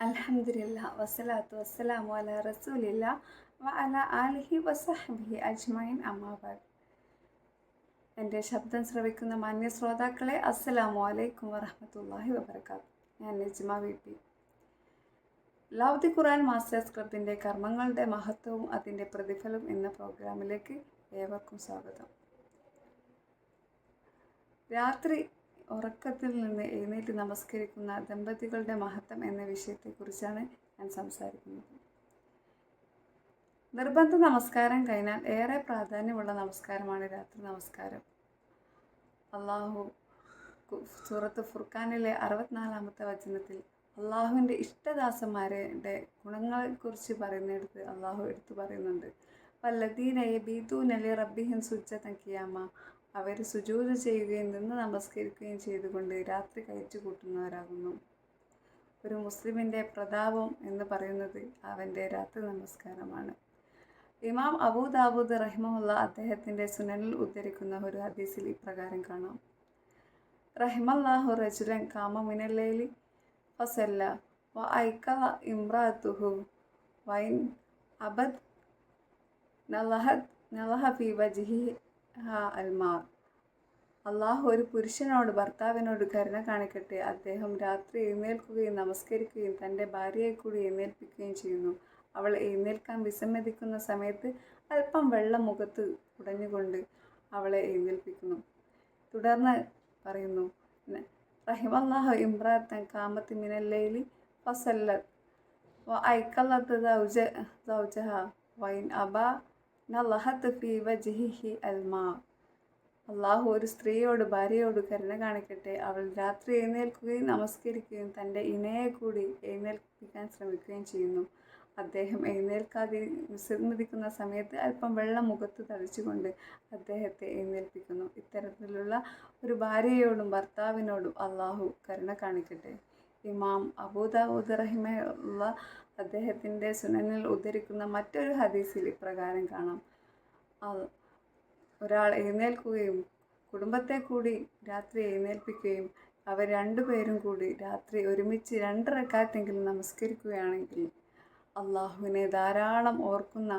അൽഹംദുലില്ല വസ്സലാത്തു വസ്സലാമു അല റസൂലില്ല വ അല ആലിഹി വസഹബിഹി അജ്മൈൻ അമ്മാബാദ് എന്റെ ശബ്ദം ശ്രവിക്കുന്ന മാന്യ ശ്രോതാക്കളെ അസ്സലാമു അലൈക്കും വറഹമത്തല്ലാഹി വബർക്കാത്ത് ഞാൻ Najma V P. Love the Quran masters ക്ലബിന്റെ കർമ്മങ്ങളുടെ മഹത്വവും അതിന്റെ പ്രതിഫലവും എന്ന പ്രോഗ്രാമിലേക്ക് ഏവർക്കും സ്വാഗതം. രാത്രി ഉറക്കത്തിൽ നിന്ന് എഴുന്നേറ്റ് നമസ്കരിക്കുന്ന ദമ്പതികളുടെ മഹത്വം എന്ന വിഷയത്തെക്കുറിച്ചാണ് ഞാൻ സംസാരിക്കുന്നത്. നിർബന്ധ നമസ്കാരം കഴിഞ്ഞാൽ ഏറെ പ്രാധാന്യമുള്ള നമസ്കാരമാണ് രാത്രി നമസ്കാരം. അള്ളാഹു സൂറത്ത് ഫുർഖാനിലെ അറുപത്തിനാലാമത്തെ വചനത്തിൽ അള്ളാഹുവിന്റെ ഇഷ്ടദാസന്മാരുടെ ഗുണങ്ങളെക്കുറിച്ച് പറയുന്നിടത്ത് അള്ളാഹു എടുത്തു പറയുന്നുണ്ട്. പല്ലദീനയെ ബീതു നലി റബ്ബിഹിൻ സുജ്ജ കിയാമ അവർ സുജൂത് ചെയ്യുകയും നിന്ന് നമസ്കരിക്കുകയും ചെയ്തുകൊണ്ട് രാത്രി കഴിച്ചു കൂട്ടുന്നവരാകുന്നു. ഒരു മുസ്ലിമിന്റെ പ്രതാപം എന്ന് പറയുന്നത് അവന്റെ രാത്രി നമസ്കാരമാണ്. ഇമാം അബൂ ദാവൂദ് റഹിമുള്ള അദ്ദേഹത്തിന്റെ സുനനിൽ ഉദ്ധരിക്കുന്ന ഒരു ഹദീസിൽ ഇപ്രകാരം കാണാം. റഹിമല്ലാഹു റജുലൻ കാമ മിനല്ലേലി ഫസല്ല വ ഐക്കല ഇമ്രാത്തുഹു വൈൻ അബദ് നലഹത് നലഹ ഫി വജിഹി അൽമാർ അള്ളാഹു ഒരു പുരുഷനോട് ഭർത്താവിനോട് കരുണ കാണിക്കട്ടെ. അദ്ദേഹം രാത്രി എഴുന്നേൽക്കുകയും നമസ്കരിക്കുകയും തന്റെ ഭാര്യയെ കൂടി എഴുന്നേൽപ്പിക്കുകയും ചെയ്യുന്നു. അവൾ എഴുന്നേൽക്കാൻ വിസമ്മതിക്കുന്ന സമയത്ത് അല്പം വെള്ളം മുഖത്ത് കുടഞ്ഞുകൊണ്ട് അവളെ എഴുന്നേൽപ്പിക്കുന്നു. തുടർന്ന് പറയുന്നു റഹിമല്ലാഹു ഇമ്രാത്തൻ കാമത്തി മിനല്ലൈലി ഫസല്ലത്. വ ഐക്കല്ലത്ത് ദൗജ ദൗജഹ. വൈൻ അബ അൽമാ. അള്ളാഹു ഒരു സ്ത്രീയോട് ഭാര്യയോട് കരുണ കാണിക്കട്ടെ. അവൾ രാത്രി എഴുന്നേൽക്കുകയും നമസ്കരിക്കുകയും തന്റെ ഇണയെ കൂടി എഴുന്നേൽപ്പിക്കാൻ ശ്രമിക്കുകയും ചെയ്യുന്നു. അദ്ദേഹം എഴുന്നേൽക്കാതെ വിസമ്മതിക്കുന്ന സമയത്ത് അല്പം വെള്ളം മുഖത്ത് തളിച്ചുകൊണ്ട് അദ്ദേഹത്തെ എഴുന്നേൽപ്പിക്കുന്നു. ഇത്തരത്തിലുള്ള ഒരു ഭാര്യയോടും ഭർത്താവിനോടും അള്ളാഹു കരുണ കാണിക്കട്ടെ. ഇമാം അബൂദാവൂദ് റഹിമയുള്ള അദ്ദേഹത്തിന്റെ സുനനിൽ ഉദ്ധരിക്കുന്ന മറ്റൊരു ഹദീസിൽ ഇപ്രകാരം കാണാം. ഒരാൾ എഴുന്നേൽക്കുകയും കുടുംബത്തെ കൂടി രാത്രി എഴുന്നേൽപ്പിക്കുകയും അവർ രണ്ടുപേരും കൂടി രാത്രി ഒരുമിച്ച് രണ്ട് റക്കാത്തെങ്കിലും നമസ്കരിക്കുകയാണെങ്കിൽ അള്ളാഹുവിനെ ധാരാളം ഓർക്കുന്ന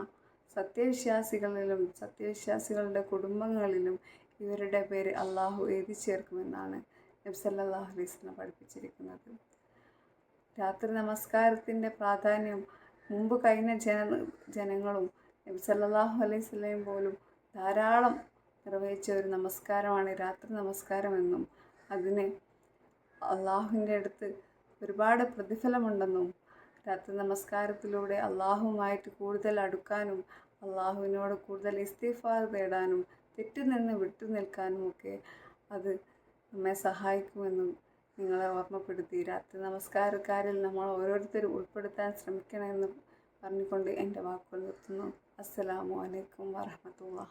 സത്യവിശ്വാസികളിലും സത്യവിശ്വാസികളുടെ കുടുംബങ്ങളിലും ഇവരുടെ പേര് അള്ളാഹു എഴുതി ചേർക്കുമെന്നാണ് നബ്സല്ലാഹു അലൈസ്ലം പഠിപ്പിച്ചിരിക്കുന്നത്. രാത്രി നമസ്കാരത്തിന്റെ പ്രാധാന്യം മുമ്പ് കഴിഞ്ഞ ജന ജനങ്ങളും നബി സല്ലല്ലാഹു അലൈഹി വസല്ലം പോലും ധാരാളം നിർവഹിച്ച ഒരു നമസ്കാരമാണ് രാത്രി നമസ്കാരമെന്നും അതിന് അള്ളാഹുവിന്റെ അടുത്ത് ഒരുപാട് പ്രതിഫലമുണ്ടെന്നും രാത്രി നമസ്കാരത്തിലൂടെ അള്ളാഹുവുമായിട്ട് കൂടുതൽ അടുക്കാനും അള്ളാഹുവിനോട് കൂടുതൽ ഇസ്തിഫാർ തേടാനും തെറ്റിൽ നിന്ന് വിട്ടു നിൽക്കാനും ഒക്കെ അത് നമ്മെ സഹായിക്കുമെന്നും നിങ്ങളെ ഓർമ്മപ്പെടുത്തി. രാത്രി നമസ്കാരക്കാരിൽ നമ്മൾ ഓരോരുത്തരും ഉൾപ്പെടുത്താൻ ശ്രമിക്കണമെന്ന് പറഞ്ഞുകൊണ്ട് എന്റെ വാക്കുകൾ നിർത്തുന്നു. അസ്സലാമു അലൈക്കും വറഹമത്തുള്ള